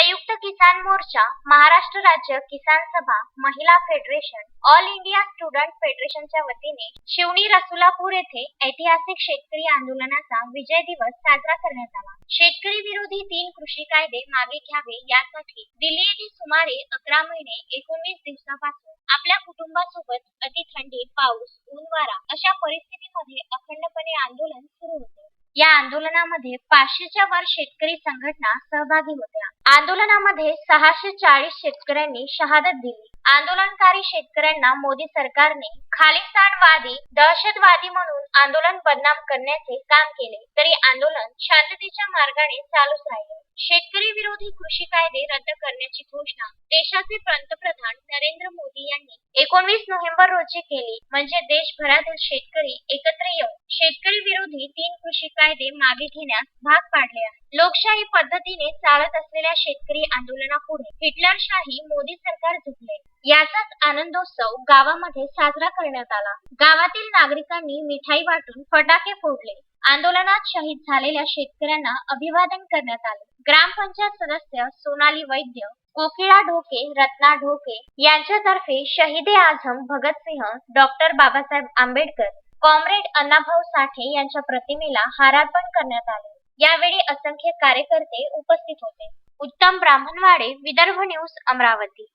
संयुक्त किसान मोर्चा महाराष्ट्र राज्य किसान सभा महिला फेडरेशन ऑल इंडिया स्टुडंट फेडरेशनच्या वतीने शिवणी रसुलापूर येथे ऐतिहासिक शेतकरी आंदोलनाचा विजय दिवस साजरा करण्यात आला. शेतकरी विरोधी तीन कृषी कायदे मागे घ्यावे यासाठी दिल्ली येथे सुमारे अकरा महिने एकोणवीस दिवसापासून आपल्या कुटुंबासोबत अति थंडी पाऊस ऊन वारा अशा परिस्थितीमध्ये अखंडपणे या आंदोलनामध्ये पाचशेच्या वर शेतकरी संघटना सहभागी होत्या. आंदोलनामध्ये सहाशे चाळीस शेतकऱ्यांनी शहादत दिली. आंदोलनकारी शेतकऱ्यांना मोदी सरकारने खालिस्तानवादी दहशतवादी म्हणून आंदोलन बदनाम करण्याचे काम केले तरी आंदोलन शांततेच्या मार्गाने चालूच राहिले. शेतकरी विरोधी कृषी कायदे रद्द करण्याची घोषणा देशाचे पंतप्रधान नरेंद्र मोदी यांनी एकोणवीस नोव्हेंबर रोजी केली. म्हणजे देशभरातील शेतकरी एकत्र येऊन शेतकरी विरोधी तीन कृषी कायदे मागे घेण्यास भाग पाडले आहे लोकशाही पद्धतीने चालत असलेल्या शेतकरी आंदोलनापुढे हिटलरशाही मोदी सरकार झुकले. याचाच आनंदोत्सव गावामध्ये साजरा करण्यात आला. गावातील नागरिकांनी मिठाई वाटून फटाके फोडले. आंदोलनात शहीद झालेल्या शेतकऱ्यांना अभिवादन करण्यात आले. ग्रामपंचायत सदस्य सोनाली वैद्य कोकिळा ढोके रत्ना ढोके यांच्यातर्फे शहीदे आझम भगतसिंह डॉक्टर बाबासाहेब आंबेडकर कॉम्रेड अण्णाभाऊ साठे यांच्या प्रतिमेला हारार्पण करण्यात आले. यावेळी असंख्य कार्यकर्ते उपस्थित होते. उत्तम ब्राह्मणवाडे विदर्भ न्यूज अमरावती.